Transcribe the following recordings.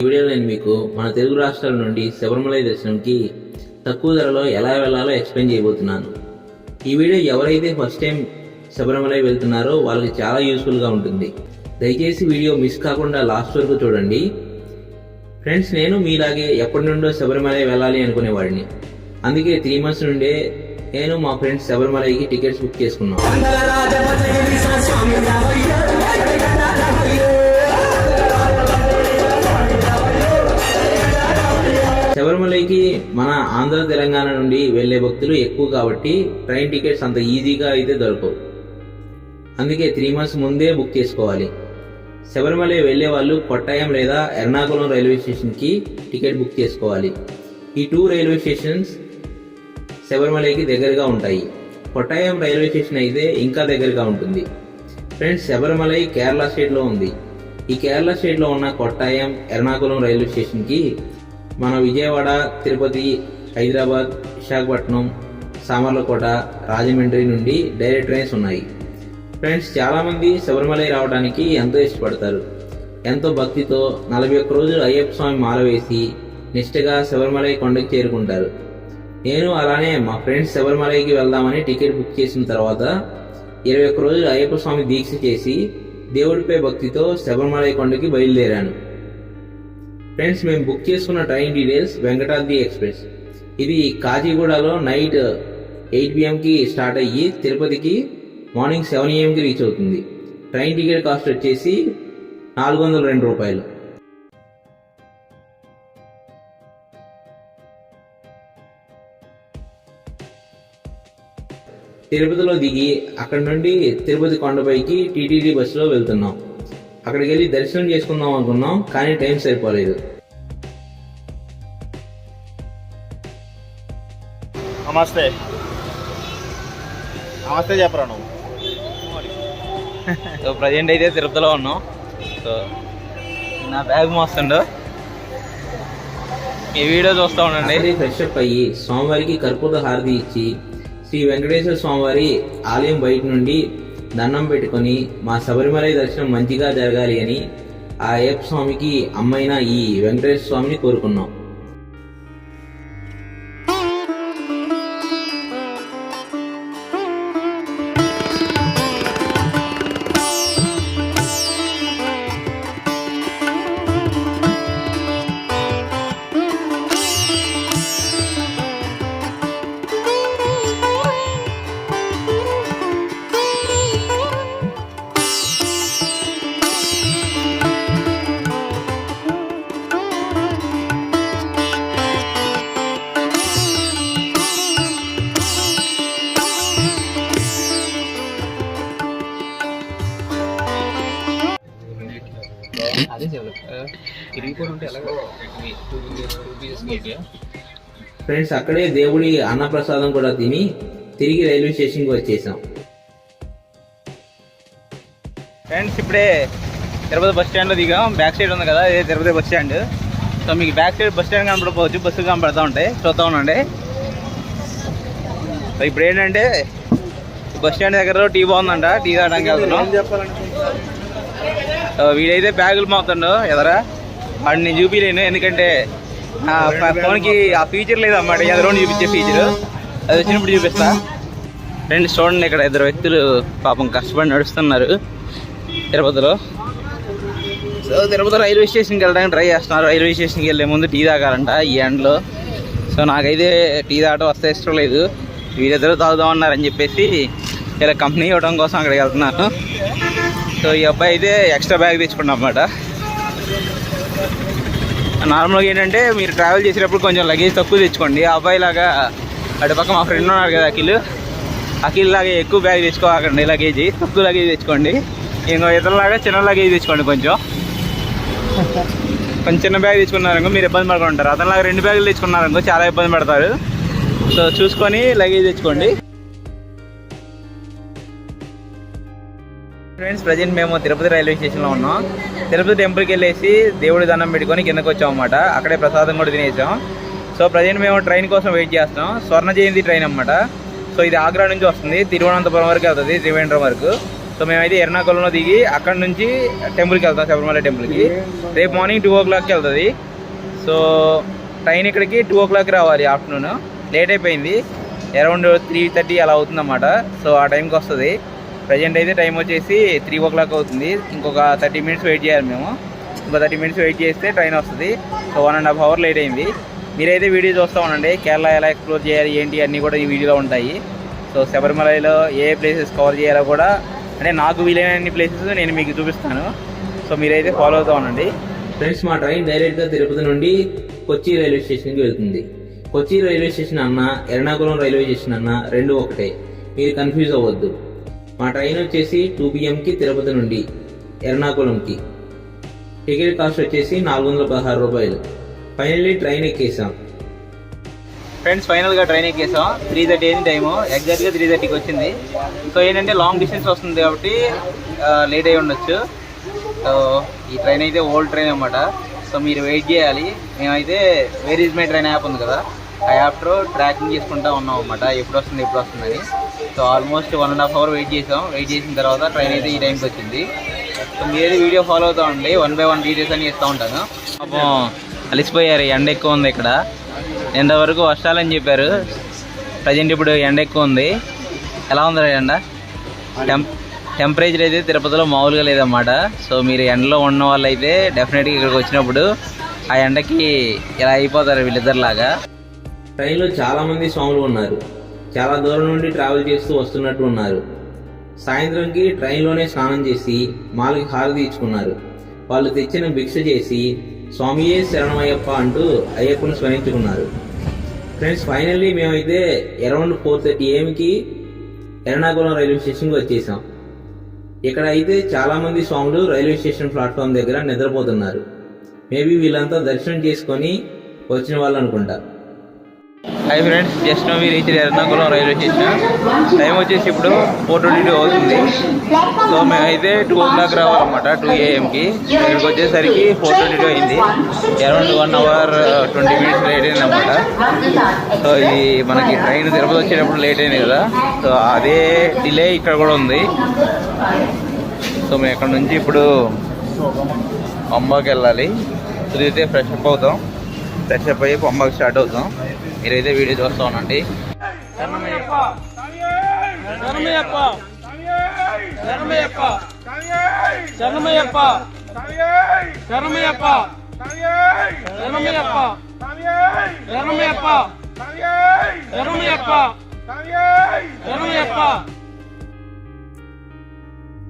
ఈ వీడియోలో నేను మీకు మన తెలుగు రాష్ట్రాల నుండి శబరిమల దర్శనంకి తక్కువ ధరలో ఎలా వెళ్ళాలో ఎక్స్ప్లెయిన్ చేయబోతున్నాను. ఈ వీడియో ఎవరైతే ఫస్ట్ టైం శబరిమల వెళ్తున్నారో వాళ్ళకి చాలా యూస్ఫుల్గా ఉంటుంది. దయచేసి వీడియో మిస్ కాకుండా లాస్ట్ వరకు చూడండి. ఫ్రెండ్స్ నేను మీలాగే ఎప్పటి నుండో శబరిమల వెళ్ళాలి అనుకునేవాడిని. అందుకే త్రీ మంత్స్ నుండే నేను మా ఫ్రెండ్స్ శబరిమలకి టికెట్స్ బుక్ చేసుకున్నాను తిరుమలకి మన ఆంధ్ర తెలంగాణ నుండి వెళ్ళే భక్తులు ఎక్కువ కాబట్టి ట్రైన్ టికెట్స్ అంత ఈజీగా అయితే దొరకవు. అందుకే త్రీ మంత్స్ ముందే బుక్ చేసుకోవాలి. శబరిమల వెళ్ళే వాళ్ళు కొట్టాయం లేదా ఎర్నాకుళం రైల్వే స్టేషన్కి టికెట్ బుక్ చేసుకోవాలి. ఈ టూ రైల్వే స్టేషన్స్ శబరిమలకి దగ్గరగా ఉంటాయి. కొట్టాయం రైల్వే స్టేషన్ అయితే ఇంకా దగ్గరగా ఉంటుంది. ఫ్రెండ్స్ శబరిమలై కేరళ స్టేట్లో ఉంది. ఈ కేరళ స్టేట్లో ఉన్న కొట్టాయం ఎర్నాకుళం రైల్వే స్టేషన్కి మన విజయవాడ తిరుపతి హైదరాబాద్ విశాఖపట్నం సామర్లకోట రాజమండ్రి నుండి డైరెక్ట్ ట్రైన్స్ ఉన్నాయి. ఫ్రెండ్స్ చాలామంది శబరిమలై రావడానికి ఎంతో ఇష్టపడతారు. ఎంతో భక్తితో నలభై ఒక్క రోజులు అయ్యప్ప స్వామి మాల వేసి నిష్ఠగా శబరిమలై కొండకు చేరుకుంటారు. నేను అలానే మా ఫ్రెండ్స్ శబరిమలైకి వెళ్దామని టికెట్ బుక్ చేసిన తర్వాత ఇరవై ఒక్క రోజులు అయ్యప్ప స్వామి దీక్ష చేసి దేవుడిపై భక్తితో శబరిమలై కొండకి బయలుదేరాను. ఫ్రెండ్స్ మేము బుక్ చేసుకున్న ట్రైన్ డీటెయిల్స్ వెంకటాద్రి ఎక్స్ప్రెస్ ఇది కాజీగూడలో నైట్ ఎయిట్ పిఎంకి స్టార్ట్ అయ్యి తిరుపతికి మార్నింగ్ సెవెన్ ఏఎంకి రీచ్ అవుతుంది. ట్రైన్ టికెట్ కాస్ట్ వచ్చేసి నాలుగు వందల రెండు రూపాయలు. తిరుపతిలో దిగి అక్కడ నుండి తిరుపతి కొండపైకి టీటీడీ బస్సులో వెళ్తున్నాం. అక్కడికి వెళ్ళి దర్శనం చేసుకుందాం అనుకున్నాం కానీ టైం సరిపోలేదు. నమస్తే. నమస్తే చెప్పరా నువ్వు? సో ప్రజెంట్ అయితే తిరుపతిలో ఉన్నాం. సో నా బ్యాగ్ మోస్తుండు. ఈ వీడియో చూస్తూ ఉండండి. ఫ్రెష్ అప్ అయ్యి స్వామివారికి కర్పూర హారతి ఇచ్చి శ్రీ వెంకటేశ్వర స్వామివారి ఆలయం బయట నుండి దండం పెట్టుకొని మా శబరిమలై దర్శనం మంచిగా జరగాలి అని ఆ అయ్యప్ప స్వామికి అమ్మైన ఈ వెంకటేశ్వర స్వామిని కోరుకున్నాం. ఫ్రెండ్స్ అక్కడే దేవుడి అన్నప్రసాదం కూడా తిని తిరిగి రైల్వే స్టేషన్కి వచ్చేసాం. ఫ్రెండ్స్ ఇప్పుడే తిరుపతి బస్ స్టాండ్లో దిగాం. బ్యాక్ సైడ్ ఉంది కదా ఇదే తిరుపతి బస్ స్టాండ్. సో మీకు బ్యాక్ సైడ్ బస్ స్టాండ్ కనపడకపోవచ్చు బస్సులు కనపడతా ఉంటాయి. చూస్తూ ఉండండి. సో ఇప్పుడు ఏంటంటే బస్ స్టాండ్ దగ్గర టీ బాగుందంట టీ తాగడానికి వెళ్తున్నాం. సో వీడైతే బ్యాగులు మోతుండో ఎదరా? వాడిని నేను చూపించలేను ఎందుకంటే నా ఫోన్కి ఆ ఫీచర్ లేదన్నమాట. ఎదరోని చూపించే ఫీచర్ అది వచ్చినప్పుడు చూపిస్తా. రెండు చూడండి ఇక్కడ ఇద్దరు వ్యక్తులు పాపం కష్టపడి నడుస్తున్నారు. తిరుపతిలో. సో తిరుపతి రైల్వే స్టేషన్కి వెళ్ళడానికి ట్రై చేస్తున్నారు. రైల్వే స్టేషన్కి వెళ్ళే ముందు టీ తాగాలంట ఈ ఎండ్లో. సో నాకైతే టీ తాగడం వస్తే ఇష్టం లేదు. వీరిద్దరూ తాగుదామన్నారని చెప్పేసి ఇలా కంపెనీ ఇవ్వడం కోసం అక్కడికి వెళ్తున్నాను. సో ఈ అబ్బాయి అయితే ఎక్స్ట్రా బ్యాగ్ తెచ్చుకున్నా అన్నమాట నార్మల్గా ఏంటంటే మీరు ట్రావెల్ చేసేటప్పుడు కొంచెం లగేజ్ తక్కువ తెచ్చుకోండి. ఆ అబ్బాయి లాగా అటు పక్క మా ఫ్రెండ్ ఉన్నారు కదా అఖిల్. అఖిల్ లాగా ఎక్కువ బ్యాగ్ తెచ్చుకోకండి లగేజ్ తక్కువ లగేజ్ తెచ్చుకోండి. ఇంకో ఇతరులాగా చిన్న లగేజ్ తెచ్చుకోండి కొంచెం. కొంచెం చిన్న బ్యాగ్ తెచ్చుకున్నారనుకో మీరు ఇబ్బంది పడుకుంటారు. అతనిలాగా రెండు బ్యాగులు తెచ్చుకున్నారనుకో చాలా ఇబ్బంది పడతారు. సో చూసుకొని లగేజ్ తెచ్చుకోండి. ఫ్రెండ్స్ ప్రజెంట్ మేము తిరుపతి రైల్వే స్టేషన్లో ఉన్నాం. తిరుపతి టెంపుల్కి వెళ్ళేసి దేవుడి దండం పెట్టుకొని కిందకి వచ్చాం అన్నమాట అక్కడే ప్రసాదం కూడా తినేసాం. సో ప్రజెంట్ మేము ట్రైన్ కోసం వెయిట్ చేస్తాం స్వర్ణ జయంతి ట్రైన్ అనమాట సో ఇది ఆగ్రా నుంచి వస్తుంది. తిరువనంతపురం వరకు వెళ్తుంది త్రివేంద్రం వరకు. సో మేమైతే ఎర్నాకుళంలో దిగి అక్కడ నుంచి టెంపుల్కి వెళ్తాం శబరిమల టెంపుల్కి. రేపు మార్నింగ్ టూ ఓ క్లాక్కి వెళ్తుంది. సో ట్రైన్ ఇక్కడికి టూ ఓ క్లాక్ రావాలి ఆఫ్టర్నూన్. లేట్ అయిపోయింది. అరౌండ్ త్రీ థర్టీ అలా అవుతుందన్నమాట. సో ఆ టైంకి వస్తుంది. ప్రజెంట్ అయితే టైం వచ్చేసి త్రీ ఓ క్లాక్ అవుతుంది. ఇంకొక థర్టీ మినిట్స్ వెయిట్ చేయాలి మేము. ఇంకో థర్టీ మినిట్స్ వెయిట్ చేస్తే ట్రైన్ వస్తుంది. So one and half hour late అయింది. మీరైతే వీడియో చూస్తూ ఉండండి. కేరళ ఎలా ఎక్స్ప్లోర్ చేయాలి ఏంటి అన్నీ కూడా ఈ వీడియోలో ఉంటాయి. సో శబరిమలలో ఏ ప్లేసెస్ కవర్ చేయాలో కూడా అంటే నాకు వీలైన ప్లేసెస్ నేను మీకు చూపిస్తాను. సో మీరైతే ఫాలో అవుతూ ఉండండి. ఫ్రెండ్స్ మా ట్రైన్ డైరెక్ట్గా తిరుపతి నుండి కొచ్చి రైల్వే స్టేషన్కి వెళ్తుంది. కొచ్చి రైల్వే స్టేషన్ అన్న ఎర్నాకుళం రైల్వే స్టేషన్ అన్న రెండు ఒకటే. మీరు కన్ఫ్యూజ్ అవ్వద్దు. మా ట్రైన్ వచ్చేసి టూ పిఎంకి తిరుపతి నుండి ఎర్నాకుళంకి. టికెట్ కాస్ట్ వచ్చేసి నాలుగు వందల పదహారు రూపాయలు. ఫైనల్లీ ట్రైన్ ఎక్కేసాం. ఫ్రెండ్స్ ఫైనల్గా ట్రైన్ ఎక్కేసాం. త్రీ థర్టీ అయింది టైము ఎగ్జాక్ట్గా త్రీ థర్టీకి వచ్చింది. సో ఏంటంటే లాంగ్ డిస్టెన్స్ వస్తుంది కాబట్టి లేట్ అయి ఉండొచ్చు. సో ఈ ట్రైన్ అయితే ఓల్డ్ ట్రైన్ అనమాట సో మీరు వెయిట్ చేయాలి. మేమైతే where is my train app ఉంది కదా? ఆ ట్రాకింగ్ చేసుకుంటా ఉన్నాం అనమాట ఎప్పుడు వస్తుంది ఎప్పుడు వస్తుందని. So almost one and half hour wait చేసాం. వెయిట్ చేసిన తర్వాత ట్రైన్ అయితే ఈ టైంకి వచ్చింది. సో మీరైతే వీడియో ఫాలో అవుతూ ఉండండి. వన్ బై వన్ డీటెయిల్స్ అని ఇస్తూ ఉంటాను. పాపం అలిసిపోయారు. ఎండ ఎక్కువ ఉంది ఇక్కడ. ఎంతవరకు వర్షాలని చెప్పారు. ప్రజెంట్ ఇప్పుడు ఎండ ఎక్కువ ఉంది. ఎలా ఉంది ఎండ? టెం టెంపరేచర్ అయితే తిరుపతిలో మామూలుగా లేదన్నమాట. సో మీరు ఎండలో ఉన్న వాళ్ళు అయితే డెఫినెట్గా ఇక్కడికి వచ్చినప్పుడు ఆ ఎండకి ఇలా అయిపోతారు వీళ్ళిద్దరిలాగా. ట్రైన్లో చాలా మంది స్వాములు ఉన్నారు. చాలా దూరం నుండి ట్రావెల్ చేస్తూ వస్తున్నట్టు ఉన్నారు. సాయంత్రంకి ట్రైన్లోనే స్నానం చేసి మాలకి హారతి ఇచ్చుకున్నారు. వాళ్ళు తెచ్చిన భిక్ష చేసి స్వామియే శరణమయ్యప్ప అంటూ అయ్యప్పను స్మరించుకున్నారు. ఫ్రెండ్స్ ఫైనల్లీ మేమైతే అరౌండ్ ఫోర్ థర్టీ ఏఎంకి ఎర్నాకుళం రైల్వే స్టేషన్కి వచ్చేసాం. ఇక్కడ అయితే చాలామంది స్వాములు రైల్వే స్టేషన్ ప్లాట్ఫామ్ దగ్గర నిద్రపోతున్నారు. మేబీ వీళ్ళంతా దర్శనం చేసుకొని వచ్చిన వాళ్ళు అనుకుంటారు hi friends just now reach Ernakulam railway station time వచ్చేసి ఇప్పుడు ఫోర్ ట్వంటీ టూ అవుతుంది. సో మేమైతే టూ ఓ క్లాక్ రావాలన్నమాట టూ ఏఎంకి ఇక్కడికి వచ్చేసరికి ఫోర్ ట్వంటీ టూ అయింది. Around one hour twenty minutes late అయింది అనమాట సో ఇది మనకి ట్రైన్ తిరుపతి వచ్చేటప్పుడు లేట్ అయింది కదా. సో అదే డిలే ఇక్కడ కూడా ఉంది. సో మేము ఇక్కడ నుంచి ఇప్పుడు అంబాకి వెళ్ళాలి. కుదిరితే ఫ్రెష్ అప్ అవుతాం. ఫ్రెష్ అప్ అయ్యి అంబాకి స్టార్ట్ అవుతాం. మీరైతే వీడియో చూస్తూ ఉండండి.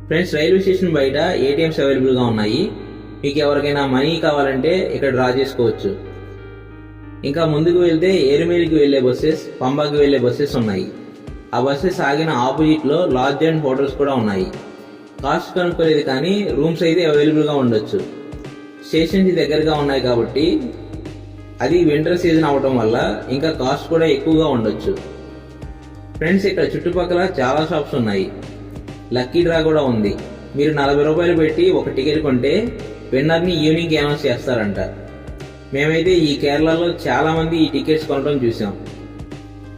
ఫ్రెండ్స్ రైల్వే స్టేషన్ బయట ఏటీఎంస్ అవైలబుల్గా ఉన్నాయి. మీకు ఎవరికైనా మనీ కావాలంటే ఇక్కడ డ్రా చేసుకోవచ్చు. ఇంకా ముందుకు వెళ్తే ఎరుమేలికి వెళ్ళే బస్సెస్ పంబాకి వెళ్ళే బస్సెస్ ఉన్నాయి. ఆ బస్సెస్ ఆగిన ఆపోజిట్లో లాడ్జ్ అండ్ హోటల్స్ కూడా ఉన్నాయి. కాస్ట్ కనుక్కోలేదు కానీ రూమ్స్ అయితే అవైలబుల్గా ఉండొచ్చు. స్టేషన్కి దగ్గరగా ఉన్నాయి కాబట్టి అది వింటర్ సీజన్ అవడం వల్ల ఇంకా కాస్ట్ కూడా ఎక్కువగా ఉండొచ్చు. ఫ్రెండ్స్ ఇక్కడ చుట్టుపక్కల చాలా షాప్స్ ఉన్నాయి. లక్కీ డ్రా కూడా ఉంది. మీరు నలభై రూపాయలు పెట్టి ఒక టికెట్ కొంటే విన్నర్ని ఈవినింగ్ అనౌన్స్ చేస్తారంట. మేమైతే ఈ కేరళలో చాలామంది ఈ టికెట్స్ కొనడం చూసాం.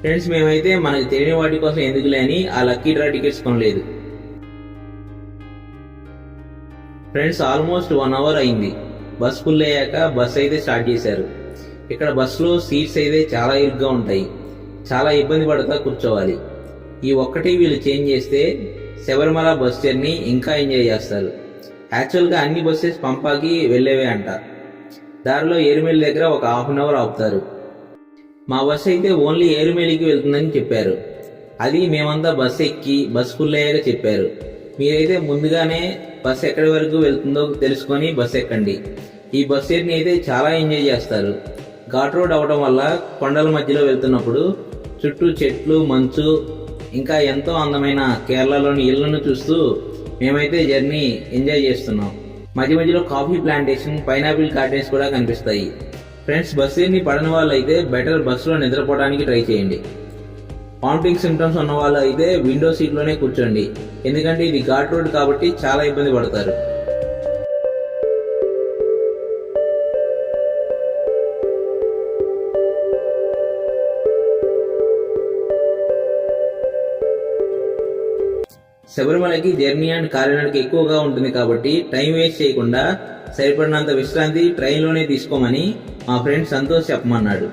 ఫ్రెండ్స్ మేమైతే మనకు తెలియని వాటి కోసం ఎందుకులే అని ఆ లక్కీ డ్రా టికెట్స్ కొనలేదు. ఫ్రెండ్స్ ఆల్మోస్ట్ వన్ అవర్ అయింది. బస్ ఫుల్ అయ్యాక బస్ అయితే స్టార్ట్ చేశారు. ఇక్కడ బస్సులో సీట్స్ అయితే చాలా ఇరుగ్గా ఉంటాయి. చాలా ఇబ్బంది పడతా కూర్చోవాలి. ఈ ఒక్కటి వీళ్ళు చేంజ్ చేస్తే శబరిమల బస్ జర్నీ ఇంకా ఎంజాయ్ చేస్తారు. యాక్చువల్గా అన్ని బస్సెస్ పంపాకి వెళ్ళేవే అంట. దారిలో ఏరుమేలి దగ్గర ఒక హాఫ్ అన్ అవర్ ఆపుతారు. మా బస్ అయితే ఓన్లీ ఏరుమేలికి వెళ్తుందని చెప్పారు. అది మేమంతా బస్ ఎక్కి బస్ ఫుల్ అయ్యాక చెప్పారు. మీరైతే ముందుగానే బస్ ఎక్కడి వరకు వెళ్తుందో తెలుసుకొని బస్ ఎక్కండి. ఈ బస్ జర్నీ అయితే చాలా ఎంజాయ్ చేస్తారు. ఘాట్ రోడ్ అవడం వల్ల కొండల మధ్యలో వెళ్తున్నప్పుడు చుట్టూ చెట్లు మంచు ఇంకా ఎంతో అందమైన కేరళలోని ఇళ్ళను చూస్తూ మేమైతే జర్నీ ఎంజాయ్ చేస్తున్నాం. మధ్య మధ్యలో కాఫీ ప్లాంటేషన్ పైనాపిల్ గార్డెన్స్ కూడా కనిపిస్తాయి. ఫ్రెండ్స్ బస్ జర్నీ పడని వాళ్ళు అయితే బెటర్ బస్సులో నిద్రపోవడానికి ట్రై చేయండి. వామిటింగ్ సిమ్టమ్స్ ఉన్న వాళ్ళు అయితే విండో సీట్లోనే కూర్చోండి. ఎందుకంటే ఇది ఘాట్ రోడ్ కాబట్టి చాలా ఇబ్బంది పడతారు. శబరిమలకి జర్నీ అండ్ కాలినడకి ఎక్కువగా ఉంటుంది కాబట్టి టైం వేస్ట్ చేయకుండా సరిపడినంత విశ్రాంతి ట్రైన్లోనే తీసుకోమని మా ఫ్రెండ్ సంతోష్ చెప్పమన్నాడు.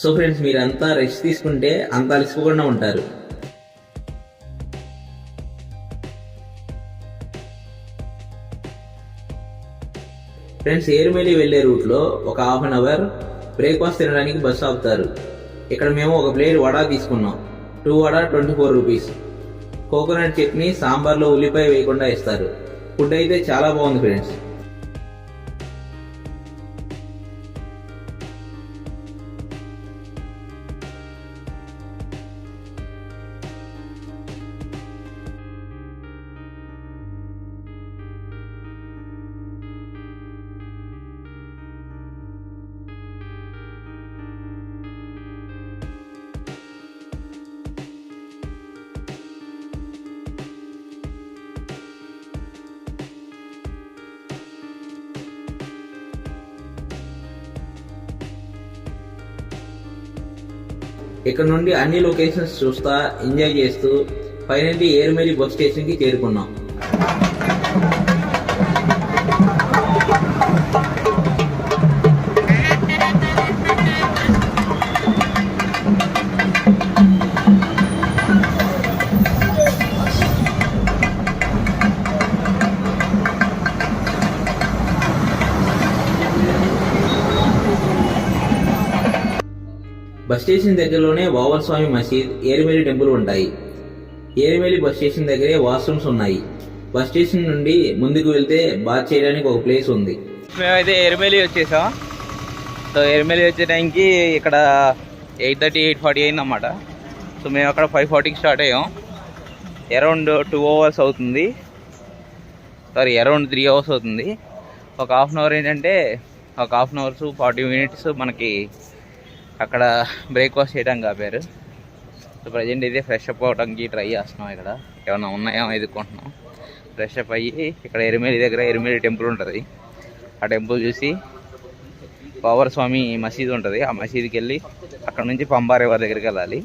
సో ఫ్రెండ్స్ మీరంతా రెస్ట్ తీసుకుంటే అంత అలసిపోకుండా ఉంటారు. ఫ్రెండ్స్ ఏరుమెలి వెళ్ళే రూట్లో ఒక హాఫ్ అన్ అవర్ బ్రేక్ఫాస్ట్ తినడానికి బస్సు ఆపుతారు. ఇక్కడ మేము ఒక ప్లేట్ వడ తీసుకున్నాం. Two vada twenty four rupees coconut chutney సాంబార్లో ఉల్లిపాయ వేయకుండా ఇస్తారు ఫుడ్ అయితే చాలా బాగుంది ఫ్రెండ్స్. ఇక్కడ నుండి అన్ని లొకేషన్స్ చూస్తా ఎంజాయ్ చేస్తూ ఫైనల్లీ ఏరుమేలి బస్ స్టేషన్కి చేరుకున్నాం. బస్ స్టేషన్ దగ్గరలోనే వావల్ స్వామి మసీద్ ఏరిమేలి టెంపుల్ ఉంటాయి. ఏరిమేలి బస్ స్టేషన్ దగ్గరే వాష్రూమ్స్ ఉన్నాయి. బస్ స్టేషన్ నుండి ముందుకు వెళ్తే బాత్ చేయడానికి ఒక ప్లేస్ ఉంది. మేమైతే ఎరిమెలి వచ్చేసాం. సో ఎరిమెలి వచ్చే టైంకి ఇక్కడ ఎయిట్ థర్టీ ఎయిట్ ఫార్టీ అయిందన్నమాట. సో మేము అక్కడ ఫైవ్ ఫార్టీకి స్టార్ట్ అయ్యాం. అరౌండ్ టూ అవర్స్ అవుతుంది. సారీ అరౌండ్ త్రీ అవర్స్ అవుతుంది. ఒక హాఫ్ అన్ అవర్ ఏంటంటే ఒక half an hours forty minutes మనకి అక్కడ బ్రేక్ఫాస్ట్ చేయడానికి ఆపారు. సో ప్రజెంట్ అయితే ఫ్రెష్ అప్ అవడానికి ట్రై చేస్తున్నాం ఇక్కడ. ఏమైనా ఉన్నాయో ఎదుర్కొంటున్నాం. ఫ్రెష్ అప్ అయ్యి ఇక్కడ ఎరిమేలి దగ్గర ఎరిమేలి టెంపుల్ ఉంటుంది. ఆ టెంపుల్ చూసి పవర్ స్వామి మసీద్ ఉంటుంది. ఆ మసీద్కి వెళ్ళి అక్కడ నుంచి పంబారే వారి దగ్గరికి వెళ్ళాలి.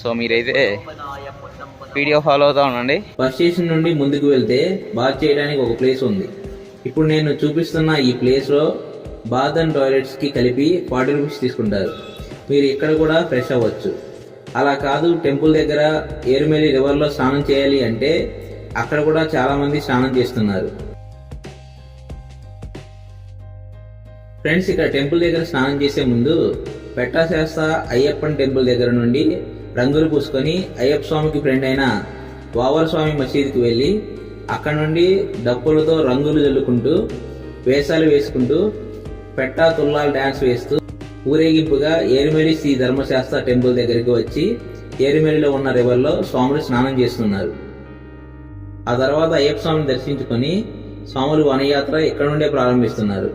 సో మీరైతే వీడియో ఫాలో అవుతూ ఉండండి. బస్ స్టేషన్ నుండి ముందుకు వెళ్తే బాత్ చేయడానికి ఒక ప్లేస్ ఉంది. ఇప్పుడు నేను చూపిస్తున్న ఈ ప్లేస్లో బాత్ అండ్ టాయిలెట్స్కి కలిపి ఫార్టీ రూపీస్ తీసుకుంటారు. మీరు ఇక్కడ కూడా ఫ్రెష్ అవ్వచ్చు. అలా కాదు టెంపుల్ దగ్గర ఏరుమేలి రివర్లో స్నానం చేయాలి అంటే అక్కడ కూడా చాలామంది స్నానం చేస్తున్నారు. ఫ్రెండ్స్ ఇక్కడ టెంపుల్ దగ్గర స్నానం చేసే ముందు పెట్టాశాస్త అయ్యప్పన్ టెంపుల్ దగ్గర నుండి రంగులు పూసుకొని అయ్యప్ప స్వామికి ఫ్రెండ్ అయిన వావర్ స్వామి మసీదుకి వెళ్ళి అక్కడ నుండి డప్పులతో రంగులు చల్లుకుంటూ వేషాలు వేసుకుంటూ పెట్టా తుల్లాలు డ్యాన్స్ వేస్తూ ఊరేగింపుగా ఏరిమెలి శ్రీ ధర్మశాస్త్ర టెంపుల్ దగ్గరికి వచ్చి ఏరిమెలిలో ఉన్న రివర్లో స్వాములు స్నానం చేస్తున్నారు. ఆ తర్వాత అయ్యప్ప స్వామిని దర్శించుకొని స్వాములు వనయాత్ర ఇక్కడ నుండే ప్రారంభిస్తున్నారు.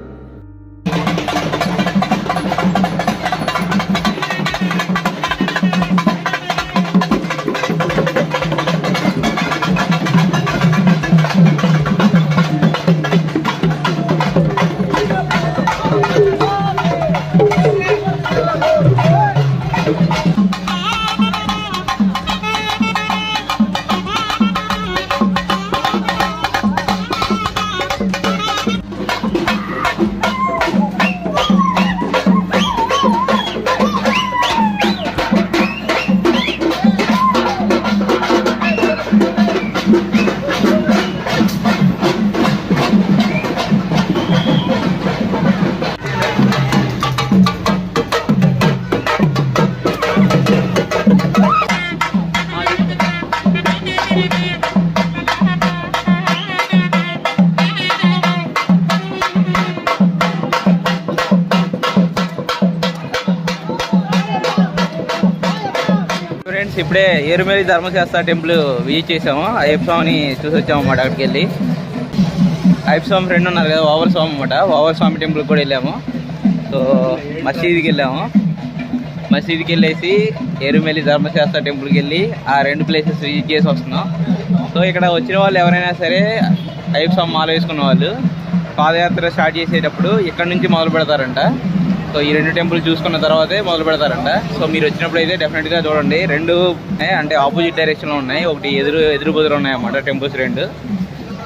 ఫ్రెండ్స్ ఇప్పుడే ఏరుమేలి ధర్మశాస్త్ర టెంపుల్ విజిట్ చేసాము అయ్యప్ప స్వామిని చూసి వచ్చాము అన్నమాట అక్కడికి వెళ్ళి. అయ్యప్ప స్వామి ఫ్రెండ్ ఉన్నారు కదా వావర్ స్వామి అన్నమాట. వావర్ స్వామి టెంపుల్కి కూడా వెళ్ళాము. సో మసీద్కి వెళ్ళాము. మసీద్కి వెళ్ళేసి ఏరుమేలి ధర్మశాస్త్ర టెంపుల్కి వెళ్ళి ఆ రెండు ప్లేసెస్ విజిట్ చేసి వస్తున్నాం. సో ఇక్కడ వచ్చిన వాళ్ళు ఎవరైనా సరే అయ్యప్ప స్వామి మాల వేసుకున్న వాళ్ళు పాదయాత్ర స్టార్ట్ చేసేటప్పుడు ఇక్కడ నుంచి మొదలు పెడతారంట. సో ఈ రెండు టెంపుల్ చూసుకున్న తర్వాతే మొదలు పెడతారంట. సో మీరు వచ్చినప్పుడు అయితే డెఫినెట్గా చూడండి. రెండు అంటే ఆపోజిట్ డైరెక్షన్లో ఉన్నాయి. ఒకటి ఎదురు ఎదురు బదులు ఉన్నాయి అన్నమాట టెంపుల్స్ రెండు.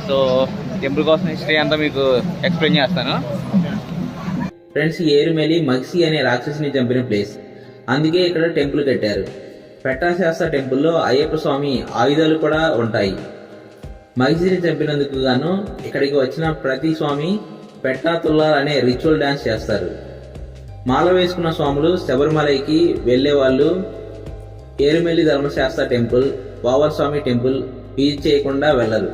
సో టెంపుల్ కోసం హిస్టరీ అంతా మీకు ఎక్స్ప్లెయిన్ చేస్తాను. ఫ్రెండ్స్ ఏరుమెలి మక్సి అనే రాక్షసిని చంపిన ప్లేస్ అందుకే ఇక్కడ టెంపుల్ కట్టారు. పెట్టాశాస్త్ర టెంపుల్లో అయ్యప్ప స్వామి ఆయుధాలు కూడా ఉంటాయి. మగిసిని చంపినందుకు గాను ఇక్కడికి వచ్చిన ప్రతి స్వామి పెట్టా తుల్లార్ అనే రిచువల్ డ్యాన్స్ చేస్తారు. మాల వేసుకున్న స్వాములు శబరిమలైకి వెళ్ళే వాళ్ళు ఏరుమెల్లి ధర్మశాస్త్ర టెంపుల్ వావర్ స్వామి టెంపుల్ ఫీజు చేయకుండా వెళ్ళరు.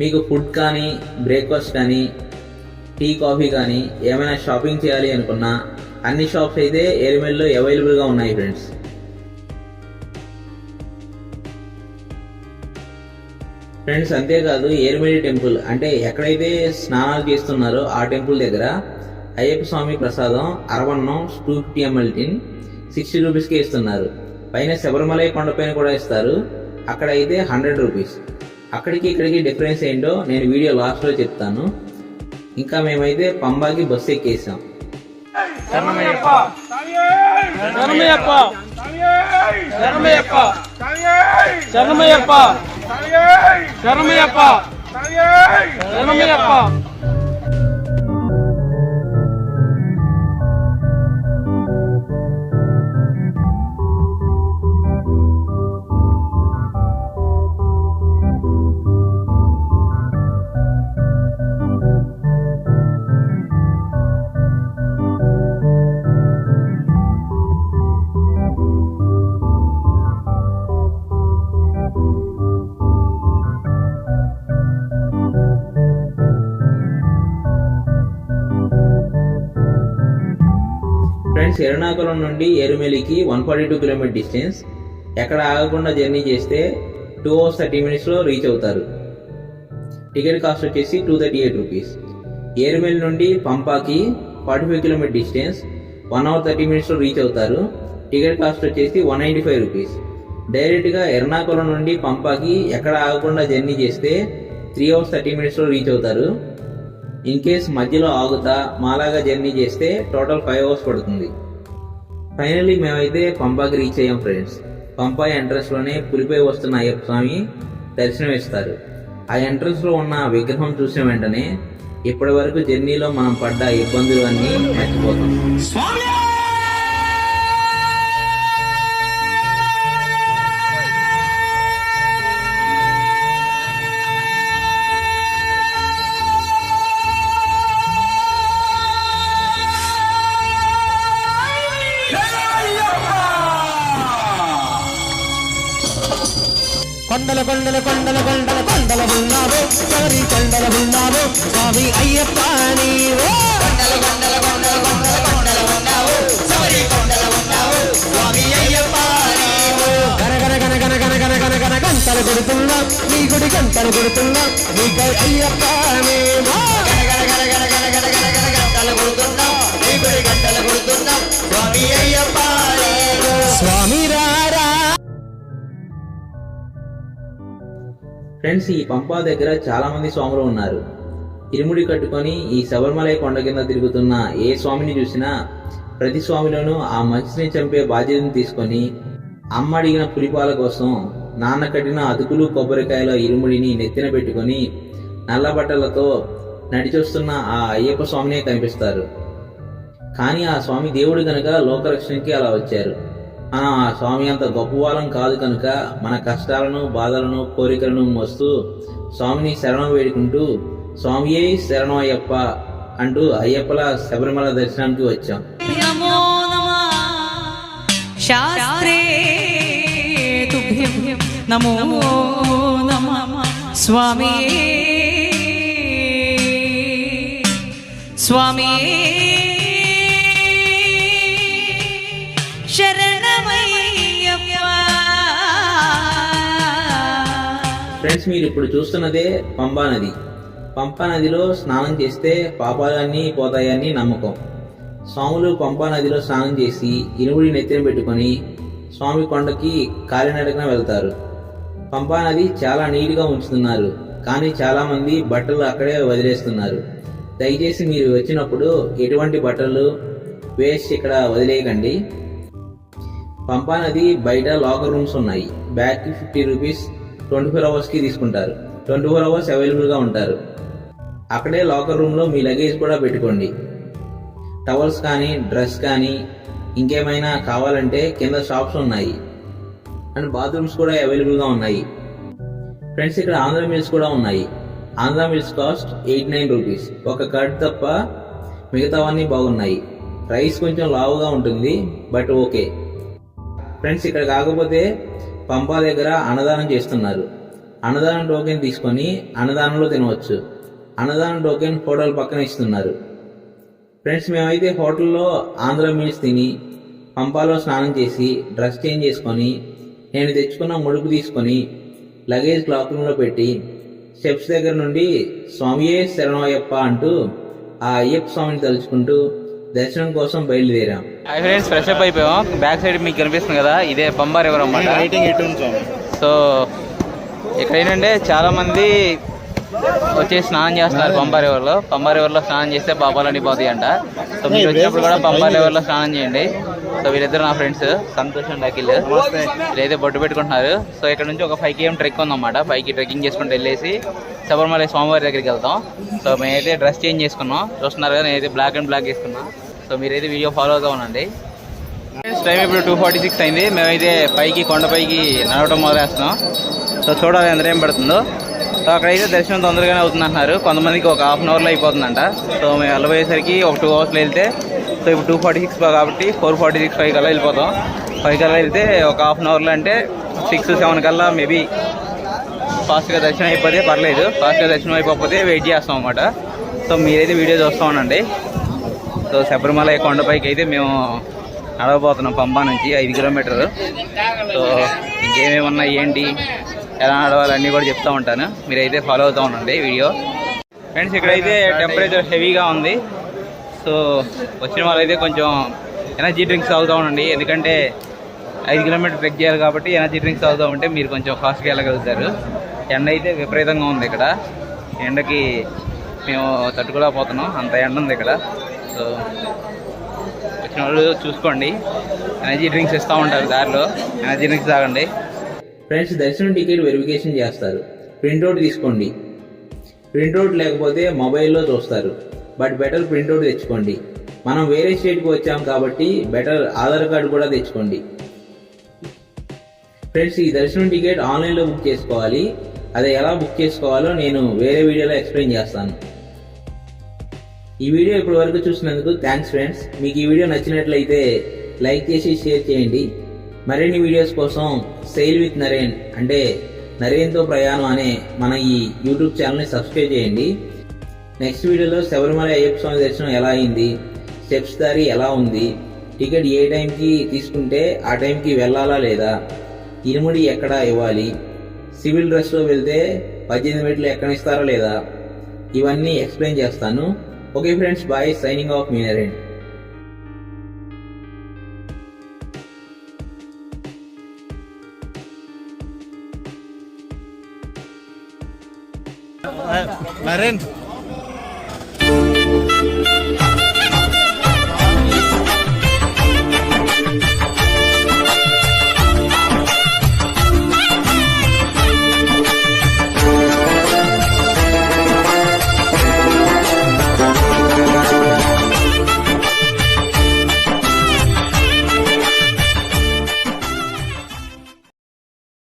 మీకు ఫుడ్ కానీ బ్రేక్ఫాస్ట్ కానీ టీ కాఫీ కానీ ఏమైనా షాపింగ్ చేయాలి అనుకున్నా అన్ని షాప్స్ అయితే ఏరుమెల్లో అవైలబుల్గా ఉన్నాయి ఫ్రెండ్స్. ఫ్రెండ్స్ అంతేకాదు ఏరుమెల్లి టెంపుల్. అంటే ఎక్కడైతే స్నానాలు చేస్తున్నారో ఆ టెంపుల్ దగ్గర అయ్యప్ప స్వామి ప్రసాదం అరవన్నం two fifty ml tin sixty రూపీస్కి ఇస్తున్నారు. పైన శబరిమలై కొండపైన కూడా ఇస్తారు. అక్కడ అయితే హండ్రెడ్ రూపీస్ అక్కడికి ఇక్కడికి డిఫరెన్స్ ఏంటో నేను వీడియో లాస్ట్లో చెప్తాను. ఇంకా మేమైతే పంబాకి బస్సు ఎక్కేసాం. శరణమయ్యప్ప శరణమయ్యప్ప శరణమయ్యప్ప శరణయ్యప్ప శరణయ్యప్ప శరణమయ్యప్ప నుండి ఎరుమెలికి one forty two kilometre distance. ఎక్కడ ఆగకుండా జర్నీ చేస్తే టూ అవర్స్ థర్టీ మినిట్స్లో రీచ్ అవుతారు. టికెట్ కాస్ట్ వచ్చేసి two thirty eight rupees. Erumeli నుండి పంపాకి forty five kilometre distance. One hour thirty మినిట్స్లో రీచ్ అవుతారు. టికెట్ కాస్ట్ వచ్చేసి వన్ నైంటీ ఫైవ్ రూపీస్. డైరెక్ట్గా ఎర్నాకుళం నుండి పంపాకి ఎక్కడ ఆగకుండా జర్నీ చేస్తే త్రీ అవర్స్ థర్టీ మినిట్స్లో రీచ్ అవుతారు. ఇన్ కేస్ మధ్యలో ఆగుతా మాలాగా జర్నీ చేస్తే టోటల్ ఫైవ్ అవర్స్ పడుతుంది. ఫైనల్లీ మేమైతే పంపాకి రీచ్ అయ్యాం ఫ్రెండ్స్ పంపా ఎంట్రన్స్లోనే పులిపై వస్తున్న అయ్యప్ప స్వామి దర్శనం ఇస్తారు ఆ ఎంట్రన్స్లో ఉన్న విగ్రహం చూసిన వెంటనే ఇప్పటి వరకు జర్నీలో మనం పడ్డ ఇబ్బందులు అన్నీ మర్చిపోతాం కొండల కొండల కొండల కొండల కొండల ఉన్నావు సారీ కొండల ఉన్నావు స్వామి అయ్యప్ప నీవే కొండల కొండల కొండల కొండల కొండల ఉన్నావు కొండల ఉన్నావు స్వామి అయ్యప్ప గనగన గుడి గంటలు కొడుతున్నా నీ గుడి గంటలు కొడుతున్నా అయ్యప్ప స్వామి రారా ఫ్రెండ్స్ ఈ పంపా దగ్గర చాలా మంది స్వాములు ఉన్నారు. ఇరుముడి కట్టుకొని ఈ శబరిమలై కొండ కింద తిరుగుతున్న ఏ స్వామిని చూసినా ప్రతి స్వామిలోనూ ఆ మనిషిని చంపే బాధ్యతను తీసుకొని అమ్మ అడిగిన పులిపాల కోసం నాన్న కట్టిన అతుకులు కొబ్బరికాయల ఇరుముడిని నెత్తిన పెట్టుకొని నల్ల బట్టలతో నడిచొస్తున్న ఆ అయ్యప్ప స్వామినే కనిపిస్తారు. కానీ ఆ స్వామి దేవుడు కనుక లోకరక్షణకి అలా వచ్చారు. మనం ఆ స్వామి అంత గొప్పవాళ్ళం కాదు కనుక మన కష్టాలను బాధలను కోరికలను మోస్తూ స్వామిని శరణం వేడుకుంటూ స్వామియే శరణం అయ్యప్ప అంటూ అయ్యప్పల శబరిమల దర్శనానికి వచ్చాం. నమో స్వామి స్వామి ఫ్రెండ్స్ మీరు ఇప్పుడు చూస్తున్నదే పంబా నది. పంపా నదిలో స్నానం చేస్తే పాపాలన్నీ పోతాయని నమ్మకం. స్వాములు పంపా నదిలో స్నానం చేసి ఇనుముడి నెత్తిన పెట్టుకొని స్వామి కొండకి కాలినడకన వెళ్తారు. పంపా నది చాలా నీట్గా ఉంచుతున్నారు కానీ చాలామంది బట్టలు అక్కడే వదిలేస్తున్నారు. దయచేసి మీరు వచ్చినప్పుడు ఎటువంటి బట్టలు వేస్ట్ ఇక్కడ వదిలేయకండి. పంపా నది బయట లాకర్ రూమ్స్ ఉన్నాయి. బ్యాగ్కి ఫిఫ్టీ రూపీస్ ట్వంటీ ఫోర్ అవర్స్కి తీసుకుంటారు. ట్వంటీ ఫోర్ అవర్స్ అవైలబుల్గా ఉంటారు. అక్కడే లాకర్ రూమ్లో మీ లగేజ్ కూడా పెట్టుకోండి. టవల్స్ కానీ డ్రెస్ కానీ ఇంకేమైనా కావాలంటే కింద షాప్స్ ఉన్నాయి. అండ్ బాత్రూమ్స్ కూడా అవైలబుల్గా ఉన్నాయి. ఫ్రెండ్స్ ఇక్కడ ఆంధ్ర మిల్స్ కూడా ఉన్నాయి. Andhra meals cost eight nine rupees ఒక కట్ తప్ప మిగతావన్నీ బాగున్నాయి. రైస్ కొంచెం లావుగా ఉంటుంది బట్ ఓకే ఫ్రెండ్స్ ఇక్కడ కాకపోతే పంపా దగ్గర అన్నదానం చేస్తున్నారు. అన్నదానం టోకెన్ తీసుకొని అన్నదానంలో తినవచ్చు. అన్నదానం టోకెన్ హోటల్ పక్కన ఇస్తున్నారు. ఫ్రెండ్స్ మేమైతే హోటల్లో ఆంధ్ర మీల్స్ తిని పంపాలో స్నానం చేసి డ్రెస్ చేంజ్ చేసుకొని నేను తెచ్చుకున్న ముడుపు తీసుకొని లగేజ్ క్లాత్ రూమ్లో పెట్టి స్టెప్స్ దగ్గర నుండి స్వామియే శరణయ్యప్ప అంటూ ఆ అయ్యప్ప స్వామిని తలుచుకుంటూ దర్శనం కోసం బయలుదేరాం. హాయ్ ఫ్రెండ్స్ ఫ్రెష్ అప్ అయిపోయాం. బ్యాక్ సైడ్ మీకు కనిపిస్తుంది కదా ఇదే పంబా రివర్ అన్నమాట? సో ఇక్కడ ఏంటంటే చాలా మంది వచ్చి స్నానం చేస్తున్నారు పంబా రివర్లో పంబా రివర్లో స్నానం చేస్తే పాపాలన్నీ పోతాయి అంట. సో మీరు వచ్చినప్పుడు కూడా పంబా రివర్లో స్నానం చేయండి. సో వీళ్ళిద్దరు నా ఫ్రెండ్స్ సంతోష్ అండ్ అఖిల్. వీళ్ళైతే బొట్టు పెట్టుకుంటున్నారు. సో ఇక్కడ నుంచి ఒక ఫైవ్ కేఎం ట్రెక్ ఉందన్నమాట. పైకి ట్రెక్కింగ్ చేసుకుంటూ వెళ్ళేసి శబరిమల స్వామివారి దగ్గరికి వెళ్తాం. సో మేమైతే డ్రెస్ చేంజ్ చేసుకున్నాం. చూస్తున్నారు కదా నేనైతే బ్లాక్ అండ్ బ్లాక్ వేసుకున్నా. సో మీరైతే వీడియో ఫాలో అవుతూ ఉండండి. టైం ఇప్పుడు టూ ఫార్టీ సిక్స్ అయింది. మేమైతే పైకి కొండపైకి నడవటం మొదలేస్తున్నాం సో చూడాలి ఎంత ఏం పడుతుందో. సో అక్కడైతే దర్శనం తొందరగానే అవుతుందంటున్నారు. కొంతమందికి ఒక హాఫ్ అన్ అవర్లో అయిపోతుందంట. సో మేము వెళ్ళబోయేసరికి ఒక టూ అవర్స్లో వెళ్తే సో ఇప్పుడు టూ ఫార్టీ సిక్స్ కాబట్టి ఫోర్ ఫార్టీ సిక్స్ ఫైవ్ కల్లా వెళ్ళిపోతాం. ఫైవ్ కల్లా వెళ్తే ఒక హాఫ్ అన్ అవర్లో అంటే సిక్స్ సెవెన్ కల్లా మేబీ ఫాస్ట్గా దర్శనం అయిపోతే పర్లేదు. ఫాస్ట్గా దర్శనం అయిపోతే వెయిట్ చేస్తాం అనమాట సో మీరైతే వీడియో చూస్తూ ఉండండి. సో శబరిమల కొండపైకి అయితే మేము నడవబోతున్నాం పంపా నుంచి ఐదు కిలోమీటర్లు. సో ఇంకేమేమి ఉన్నాయి ఏంటి ఎలా నడవాలి అన్నీ కూడా చెప్తూ ఉంటాను. మీరైతే ఫాలో అవుతూ ఉండండి వీడియో ఫ్రెండ్స్ ఇక్కడైతే టెంపరేచర్ హెవీగా ఉంది. సో వచ్చిన వాళ్ళైతే కొంచెం ఎనర్జీ డ్రింక్స్ తాగుతూ ఉండండి. ఎందుకంటే ఐదు కిలోమీటర్ ట్రెక్ చేయాలి కాబట్టి ఎనర్జీ డ్రింక్స్ తాగుతూ ఉంటే మీరు కొంచెం ఫాస్ట్గా వెళ్ళగలుగుతారు. ఎండ అయితే విపరీతంగా ఉంది ఇక్కడ. ఎండకి మేము తట్టుకోలేకపోతున్నాం. అంత ఎండ ఉంది ఇక్కడ. సో వచ్చిన వాళ్ళు చూసుకోండి. ఎనర్జీ డ్రింక్స్ ఇస్తూ ఉంటారు దారిలో. ఎనర్జీ డ్రింక్స్ తాగండి. ఫ్రెండ్స్ దర్శనం టికెట్ వెరిఫికేషన్ చేస్తారు. ప్రింట్అవుట్ తీసుకోండి. ప్రింట్అవుట్ లేకపోతే మొబైల్లో చూస్తారు. బట్ బెటర్ ప్రింట్అవుట్ తెచ్చుకోండి. మనం వేరే స్టేట్కి వచ్చాం కాబట్టి బెటర్ ఆధార్ కార్డు కూడా తెచ్చుకోండి. ఫ్రెండ్స్ ఈ దర్శనం టికెట్ ఆన్లైన్లో బుక్ చేసుకోవాలి. అది ఎలా బుక్ చేసుకోవాలో నేను వేరే వీడియోలో ఎక్స్ప్లెయిన్ చేస్తాను. ఈ వీడియో ఇప్పటి వరకు చూసినందుకు థ్యాంక్స్ ఫ్రెండ్స్ మీకు ఈ వీడియో నచ్చినట్లయితే లైక్ చేసి షేర్ చేయండి. మరిన్ని వీడియోస్ కోసం సెయిల్ విత్ నరేన్ అంటే నరేన్తో ప్రయాణం అనే మన ఈ యూట్యూబ్ ఛానల్ని సబ్స్క్రైబ్ చేయండి. నెక్స్ట్ వీడియోలో శబరిమల అయ్యప్ప స్వామి దర్శనం ఎలా అయింది? స్టెప్స్ దారి ఎలా ఉంది? టికెట్ ఏ టైంకి తీసుకుంటే ఆ టైంకి వెళ్ళాలా లేదా? ఇనుముడి ఎక్కడ ఇవ్వాలి? సివిల్ డ్రెస్లో వెళ్తే పద్దెనిమిది ఎక్కడ ఇస్తారా లేదా? ఇవన్నీ ఎక్స్ప్లెయిన్ చేస్తాను. Okay friends bye signing off మీ నరేన్ నరేన్